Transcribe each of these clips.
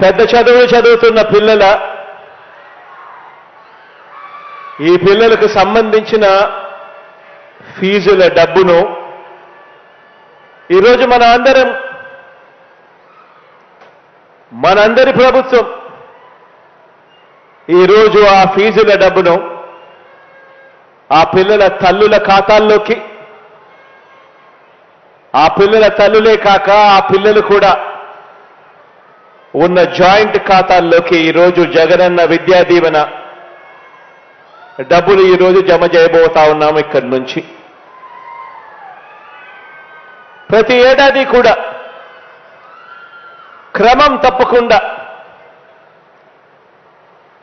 పెద్ద చదువులు చదువుతున్న పిల్లల ఈ పిల్లలకు సంబంధించిన ఫీజుల డబ్బును ఈరోజు మన అందరం మనందరి ప్రభుత్వం ఈరోజు ఆ ఫీజుల డబ్బును ఆ పిల్లల తల్లుల ఖాతాల్లోకి ఆ పిల్లల తల్లులే కాక ఆ పిల్లలు కూడా ఉన్న జాయింట్ ఖాతాల్లోకి ఈరోజు జగనన్న విద్యా దీవెన. డబ్బులు ఈరోజు జమ చేయబోతా ఉన్నాము ఇక్కడి నుంచి. ప్రతి ఏడాది కూడా క్రమం తప్పకుండా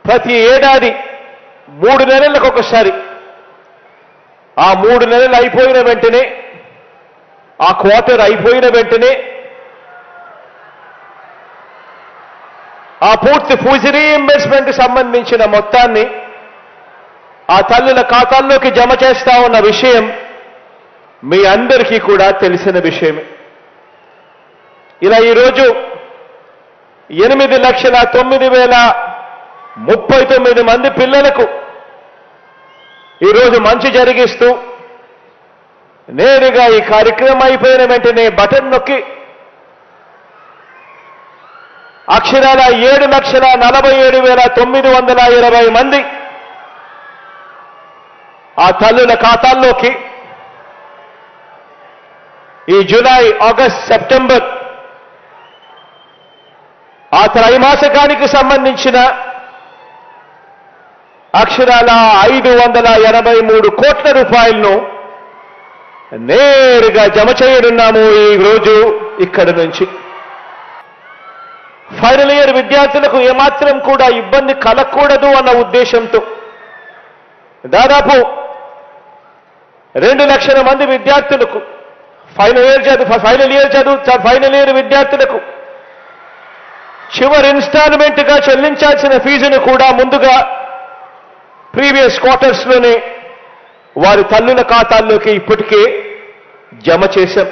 ప్రతి ఏడాది మూడు నెలలకు ఒకసారి ఆ మూడు నెలలు అయిపోయిన వెంటనే ఆ క్వార్టర్ అయిపోయిన వెంటనే ఆ పూర్తి ఫీజు రీఇంబర్స్మెంట్ సంబంధించిన మొత్తాన్ని ఆ తల్లుల ఖాతాల్లోకి జమ చేస్తా ఉన్న విషయం మీ అందరికీ కూడా తెలిసిన విషయమే. ఇలా ఈరోజు ఎనిమిది లక్షల తొమ్మిది వేల ముప్పై తొమ్మిది మంది పిల్లలకు ఈరోజు మంచి జరిగిస్తూ నేరుగా ఈ కార్యక్రమం అయిపోయిన వెంటనే బటన్ నొక్కి అక్షరాల ఏడు లక్షల నలభై ఏడు వేల తొమ్మిది వందల ఇరవై మంది ఆ తల్లుల ఖాతాల్లోకి ఈ జూలై ఆగస్ట్ సెప్టెంబర్ ఆ త్రైమాసికానికి సంబంధించిన అక్షరాల ఐదు వందల ఎనభై మూడు కోట్ల రూపాయలను నేరుగా జమ చేయనున్నాము ఈ రోజు ఇక్కడి నుంచి. ఫైనల్ ఇయర్ విద్యార్థులకు ఏమాత్రం కూడా ఇబ్బంది కలగకూడదు అన్న ఉద్దేశంతో దాదాపు రెండు లక్షల మంది విద్యార్థులకు ఫైనల్ ఇయర్ చదువు ఫైనల్ ఇయర్ చదువు ఫైనల్ ఇయర్ విద్యార్థులకు చివరి ఇన్స్టాల్మెంట్గా చెల్లించాల్సిన ఫీజును కూడా ముందుగా ప్రీవియస్ క్వార్టర్స్లోనే వారి తల్లుల ఖాతాల్లోకి ఇప్పటికే జమ చేశాం.